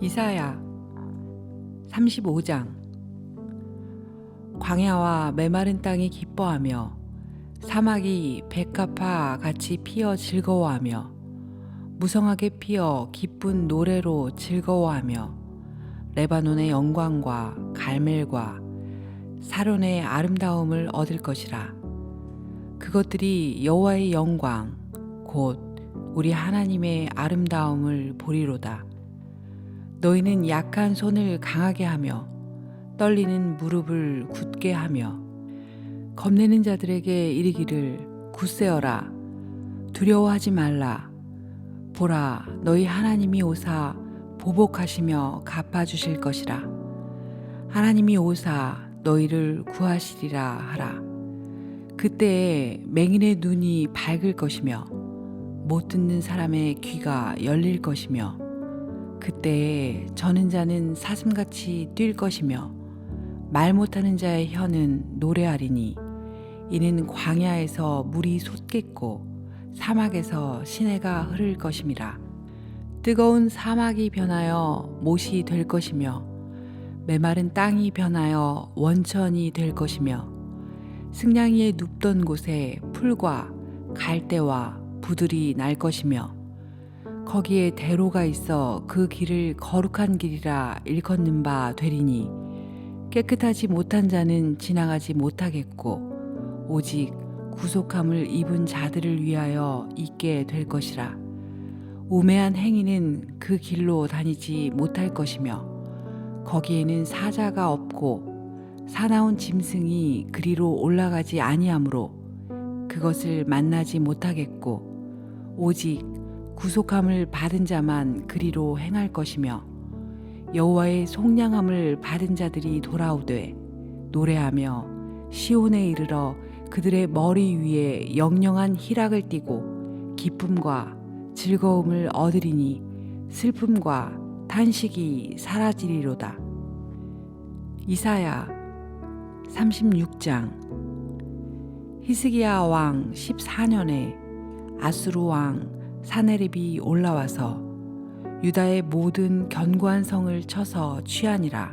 이사야 35장. 광야와 메마른 땅이 기뻐하며 사막이 백합화 같이 피어 즐거워하며 무성하게 피어 기쁜 노래로 즐거워하며 레바논의 영광과 갈멜과 사론의 아름다움을 얻을 것이라. 그것들이 여호와의 영광 곧 우리 하나님의 아름다움을 보리로다 너희는 약한 손을 강하게 하며 떨리는 무릎을 굳게 하며 겁내는 자들에게 이르기를 굳세어라. 두려워하지 말라. 보라 너희 하나님이 오사 보복하시며 갚아주실 것이라. 하나님이 오사 너희를 구하시리라 하라. 그때에 맹인의 눈이 밝을 것이며 못 듣는 사람의 귀가 열릴 것이며 그때에 저는 자는 사슴같이 뛸 것이며 말 못하는 자의 혀는 노래하리니 이는 광야에서 물이 솟겠고 사막에서 시내가 흐를 것임이라. 뜨거운 사막이 변하여 못이 될 것이며 메마른 땅이 변하여 원천이 될 것이며 승냥이의 눕던 곳에 풀과 갈대와 부들이 날 것이며 거기에 대로가 있어 그 길을 거룩한 길이라 일컫는 바 되리니. 깨끗하지 못한 자는 지나가지 못하겠고 오직 구속함을 입은 자들을 위하여 있게 될 것이라. 우매한 행위는 그 길로 다니지 못할 것이며 거기에는 사자가 없고 사나운 짐승이 그리로 올라가지 아니하므로 그것을 만나지 못하겠고 오직 구속함을 받은 자만 그리로 행할 것이며 여호와의 속량함을 받은 자들이 돌아오되 노래하며 시온에 이르러 그들의 머리 위에 영영한 희락을 띠고 기쁨과 즐거움을 얻으리니 슬픔과 탄식이 사라지리로다. 이사야 36장 히스기야 왕 14년에 아수르 왕 사네립이 올라와서 유다의 모든 견고한 성을 쳐서 취하니라.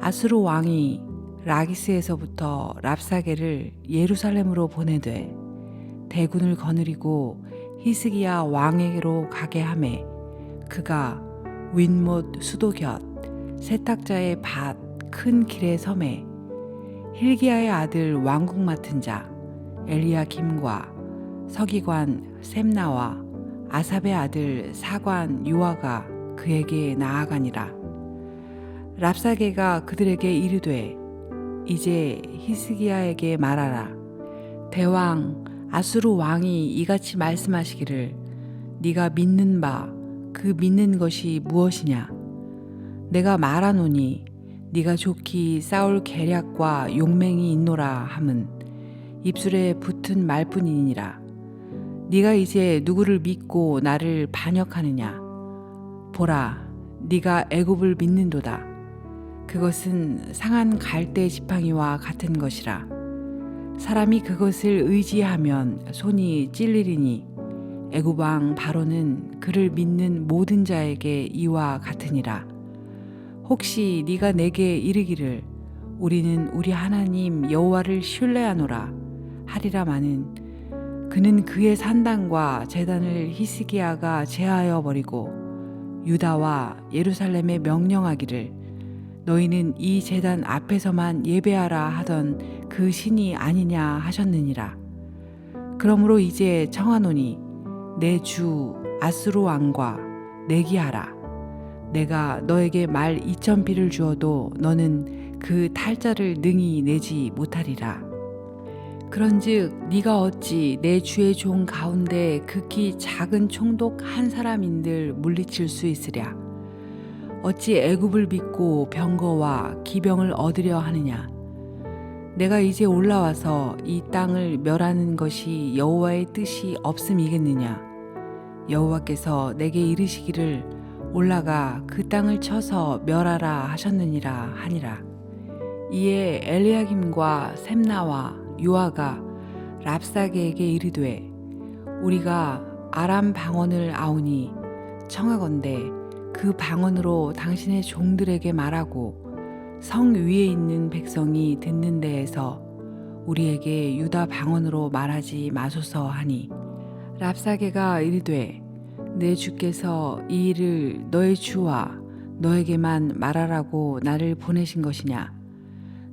아수르 왕이 라기스에서부터 랍사게를 예루살렘으로 보내되 대군을 거느리고 히스기야 왕에게로 가게 하매 그가 윗못 수도 곁 세탁자의 밭 큰 길의 섬에 힐기야의 아들 왕국 맡은 자 엘리야김과 서기관 셈나와 아삽의 아들 사관 요아가 그에게 나아가니라. 랍사게가 그들에게 이르되 이제 히스기야에게 말하라. 대왕 아수르 왕이 이같이 말씀하시기를 네가 믿는 바 그 믿는 것이 무엇이냐? 내가 말하노니 네가 좋기 싸울 계략과 용맹이 있노라 함은 입술에 붙은 말뿐이니라. 네가 이제 누구를 믿고 나를 반역하느냐? 보라, 네가 애굽을 믿는도다. 그것은 상한 갈대 지팡이와 같은 것이라. 사람이 그것을 의지하면 손이 찔리리니 애굽 왕 바로는 그를 믿는 모든 자에게 이와 같으니라. 혹시 네가 내게 이르기를 우리는 우리 하나님 여호와를 신뢰하노라 하리라마는 그는 그의 산당과 제단을 히스기야가 제하여 버리고 유다와 예루살렘에 명령하기를 너희는 이 제단 앞에서만 예배하라 하던 그 신이 아니냐 하셨느니라. 그러므로 이제 청하노니 내 주 아스루 왕과 내기하라. 내가 너에게 말 이천 비를 주어도 너는 그 탈자를 능히 내지 못하리라. 그런즉 네가 어찌 내 주의 종 가운데 극히 작은 총독 한 사람인들 물리칠 수 있으랴? 어찌 애굽을 믿고 병거와 기병을 얻으려 하느냐? 내가 이제 올라와서 이 땅을 멸하는 것이 여호와의 뜻이 없음이겠느냐? 여호와께서 내게 이르시기를 올라가 그 땅을 쳐서 멸하라 하셨느니라 하니라. 이에 엘리야김과 셈나와 요아가 랍사게에게 이르되 우리가 아람 방언을 아오니 청하건대 그 방언으로 당신의 종들에게 말하고 성 위에 있는 백성이 듣는 데에서 우리에게 유다 방언으로 말하지 마소서 하니. 랍사게가 이르되 내 주께서 이 일을 너의 주와 너에게만 말하라고 나를 보내신 것이냐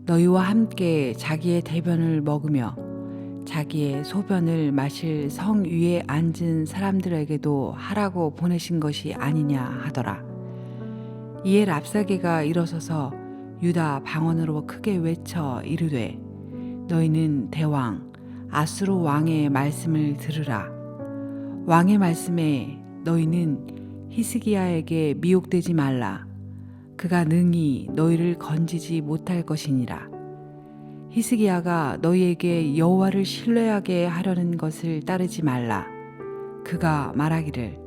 너희와 함께 자기의 대변을 먹으며 자기의 소변을 마실 성 위에 앉은 사람들에게도 하라고 보내신 것이 아니냐 하더라. 이에 랍사게가 일어서서 유다 방언으로 크게 외쳐 이르되 너희는 대왕 아수르 왕의 말씀을 들으라. 왕의 말씀에 너희는 히스기야에게 미혹되지 말라. 그가 능히 너희를 건지지 못할 것이니라. 히스기야가 너희에게 여호와를 신뢰하게 하려는 것을 따르지 말라. 그가 말하기를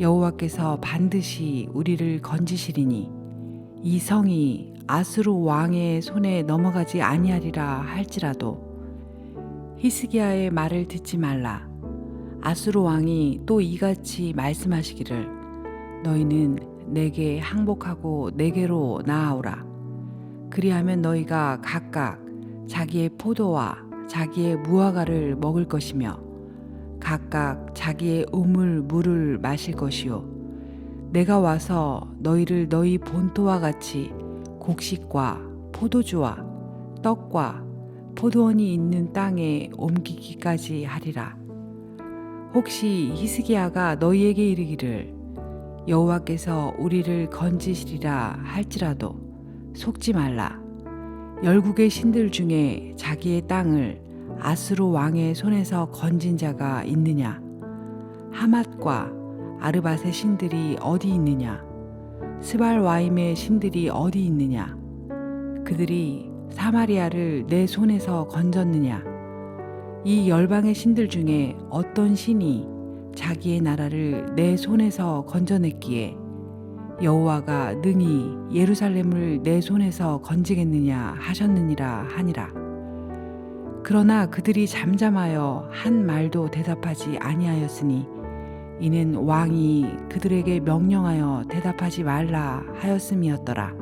여호와께서 반드시 우리를 건지시리니 이 성이 아수르 왕의 손에 넘어가지 아니하리라 할지라도 히스기야의 말을 듣지 말라. 아수르 왕이 또 이같이 말씀하시기를 너희는 내게 항복하고 내게로 나아오라. 그리하면 너희가 각각 자기의 포도와 자기의 무화과를 먹을 것이며 각각 자기의 우물 물을 마실 것이요 내가 와서 너희를 너희 본토와 같이 곡식과 포도주와 떡과 포도원이 있는 땅에 옮기기까지 하리라 혹시 히스기야가 너희에게 이르기를 여호와께서 우리를 건지시리라 할지라도 속지 말라 열국의 신들 중에 자기의 땅을 아수르 왕의 손에서 건진 자가 있느냐? 하맛과 아르밧의 신들이 어디 있느냐? 스발 와임의 신들이 어디 있느냐? 그들이 사마리아를 내 손에서 건졌느냐? 이 열방의 신들 중에 어떤 신이 자기의 나라를 내 손에서 건져냈기에 여호와가 능히 예루살렘을 내 손에서 건지겠느냐 하셨느니라 하니라. 그러나 그들이 잠잠하여 한 말도 대답하지 아니하였으니 이는 왕이 그들에게 명령하여 대답하지 말라 하였음이었더라.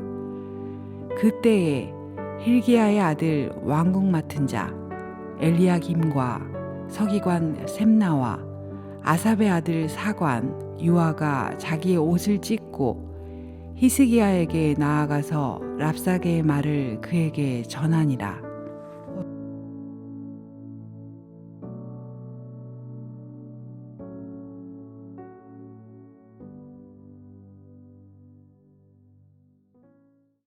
그때에 힐기야의 아들 왕궁 맡은 자 엘리야김과 서기관 셈나와 아삽의 아들 사관 유아가 자기의 옷을 찢고 히스기야에게 나아가서 랍사게의 말을 그에게 전하니라.